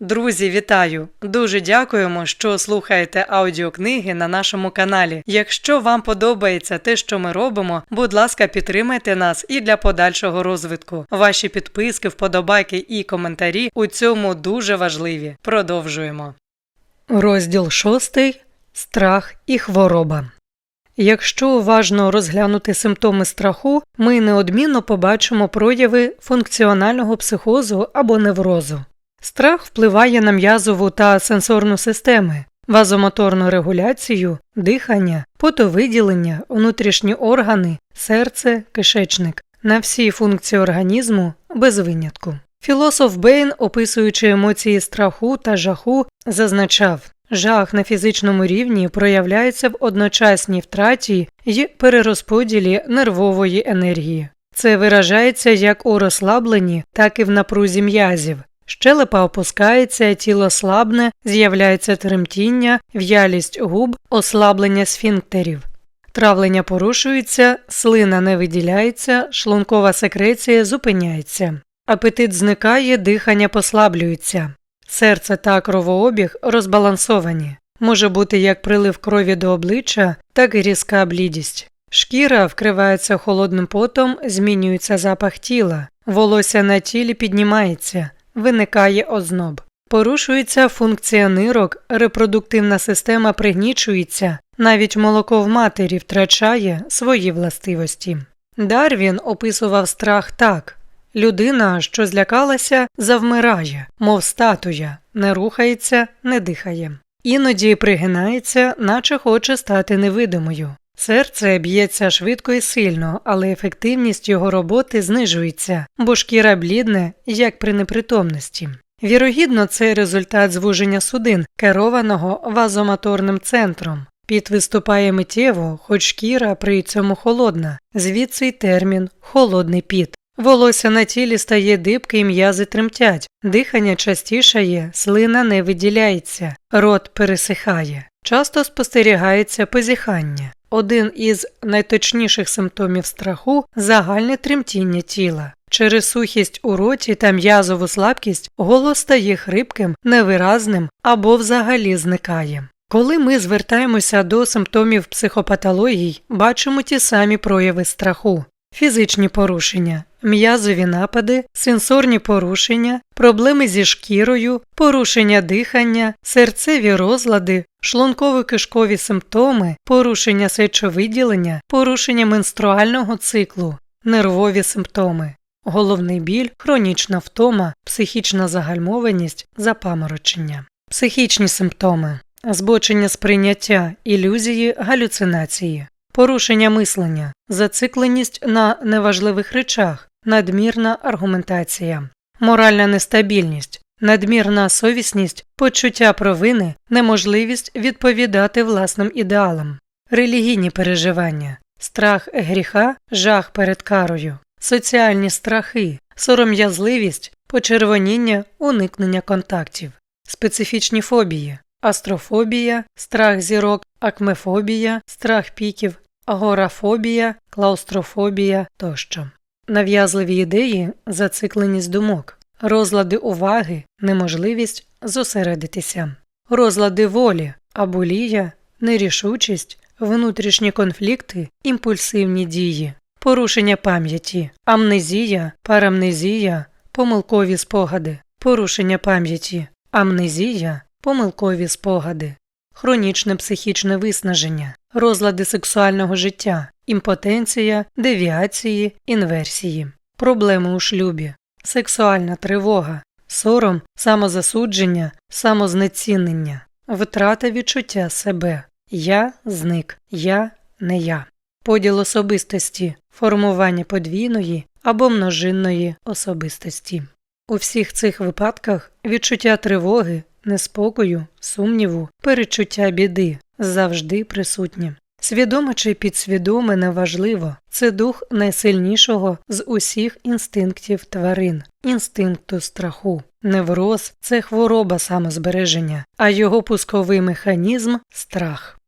Друзі, вітаю! Дуже дякуємо, що слухаєте аудіокниги на нашому каналі. Якщо вам подобається те, що ми робимо, будь ласка, підтримайте нас і для подальшого розвитку. Ваші підписки, вподобайки і коментарі у цьому дуже важливі. Продовжуємо. Розділ шостий Страх і хвороба. Якщо уважно розглянути симптоми страху, ми неодмінно побачимо прояви функціонального психозу або неврозу. Страх впливає на м'язову та сенсорну системи, вазомоторну регуляцію, дихання, потовиділення, внутрішні органи, серце, кишечник, на всі функції організму без винятку. Філософ Бейн, описуючи емоції страху та жаху, зазначав, жах на фізичному рівні проявляється в одночасній втраті й перерозподілі нервової енергії. Це виражається як у розслабленні, так і в напрузі м'язів. Щелепа опускається, тіло слабне, з'являється тремтіння, в'ялість губ, ослаблення сфінктерів. Травлення порушується, слина не виділяється, шлункова секреція зупиняється. Апетит зникає, дихання послаблюється. Серце та кровообіг розбалансовані. Може бути як прилив крові до обличчя, так і різка блідість. Шкіра вкривається холодним потом, змінюється запах тіла, волосся на тілі піднімається, виникає озноб. Порушується функція нирок, репродуктивна система пригнічується, навіть молоко в матері втрачає свої властивості. Дарвін описував страх так людина, що злякалася, завмирає, мов статуя, не рухається, не дихає. Іноді пригинається, наче хоче стати невидимою. Серце б'ється швидко і сильно, але ефективність його роботи знижується, бо шкіра блідне, як при непритомності. Вірогідно, це результат звуження судин, керованого вазомоторним центром. Піт виступає миттєво, хоч шкіра при цьому холодна, звідси й термін холодний піт. Волосся на тілі стає дибки і м'язи тремтять, дихання частішає, слина не виділяється, рот пересихає. Часто спостерігається позіхання. Один із найточніших симптомів страху загальне тремтіння тіла. Через сухість у роті та м'язову слабкість голос стає хрипким, невиразним або взагалі зникає. Коли ми звертаємося до симптомів психопатологій, бачимо ті самі прояви страху. Фізичні порушення, м'язові напади, сенсорні порушення, проблеми зі шкірою, порушення дихання, серцеві розлади, шлунково-кишкові симптоми, порушення сечовиділення, порушення менструального циклу, нервові симптоми, головний біль, хронічна втома, психічна загальмованість, запаморочення, психічні симптоми, збочення сприйняття, ілюзії, галюцинації. Порушення мислення, зацикленість на неважливих речах, надмірна аргументація, моральна нестабільність, надмірна совісність, почуття провини, неможливість відповідати власним ідеалам, релігійні переживання, страх гріха, жах перед карою, соціальні страхи, сором'язливість, почервоніння, уникнення контактів, специфічні фобії, астрофобія, страх зірок, акмефобія, страх піків, агорафобія, клаустрофобія тощо. Нав'язливі ідеї, зацикленість думок, розлади уваги, неможливість зосередитися, розлади волі, абулія, нерішучість, внутрішні конфлікти, імпульсивні дії, порушення пам'яті, амнезія, парамнезія, помилкові спогади, порушення пам'яті, амнезія, помилкові спогади, хронічне психічне виснаження, розлади сексуального життя, імпотенція, девіації, інверсії, проблеми у шлюбі, сексуальна тривога, сором, самозасудження, самознецінення, втрата відчуття себе, я зник, я не я, поділ особистості, формування подвійної або множинної особистості. У всіх цих випадках відчуття тривоги, неспокою, сумніву, перечуття біди завжди присутні. Свідоме чи підсвідоме неважливо, це дух найсильнішого з усіх інстинктів тварин, інстинкту страху. Невроз це хвороба самозбереження, а його пусковий механізм страх.